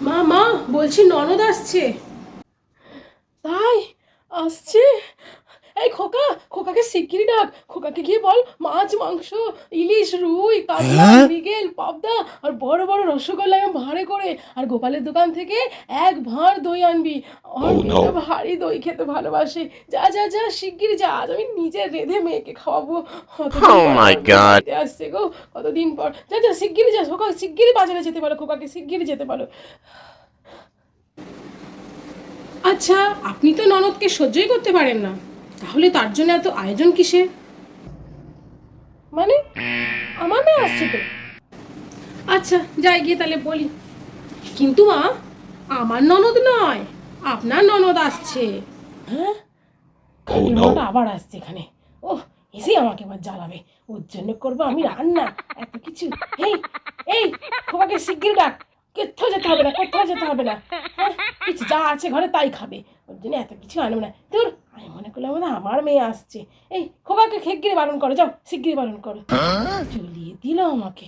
মা মা বলছি ননদ আসছে। তাই আসছে? এই খোকা খোকাকে শিগগিরই ডাক। খোকাকে গিয়ে বল মাছ মাংস ইলিশ রুই কাতলা মৃগেল পাবদা আর বড় বড় রসগোল্লা এরম ভাঁড়ে করে। আর গোপালের দোকান থেকে এক ভাঁড় দই আনবি। আমার Oh, ভারী দই খেতে ভালোবাসে। যা যা যা শিগগির যা আজ আমি নিজে রেঁধে মেয়েকে খাওয়াবো। Oh আসছে গো কতদিন পর। যা যা শিগগিরই যা খোকা শিগগিরই বাজারে যেতে পারো খোকাকে শিগগিরই যেতে পারো। আচ্ছা আপনি তো ননদকে সহ্যই করতে পারেন না। তাহলে তার জন্য এত আয়োজন কিসে? মানে আমার মেয়ে আসছে তো। আচ্ছা যাই গিয়ে তাহলে বলি। কিন্তু মা আমার ননদ নয় আপনার ননদ আসছে। হ্যাঁ? Oh. মাটা আবার আসছে এখানে। ও এসে আমাকে এবার জ্বালাবে। ওর জন্য করব আমি রান্না এত কিছু। এই এই খোকাকে শিগগির ডাক। কোথাও যেতে হবে না কোথাও যেতে হবে না। হ্যাঁ কিছু যা আছে ঘরে তাই খাবে। ওর জন্য এত কিছু আনবে না। তোর করলাম না আমার মেয়ে আসছে। এই খোবাকে খেগগিরে বারণ করো যাও শিগগিরি বারণ করো। জ্বলিয়ে দিল আমাকে।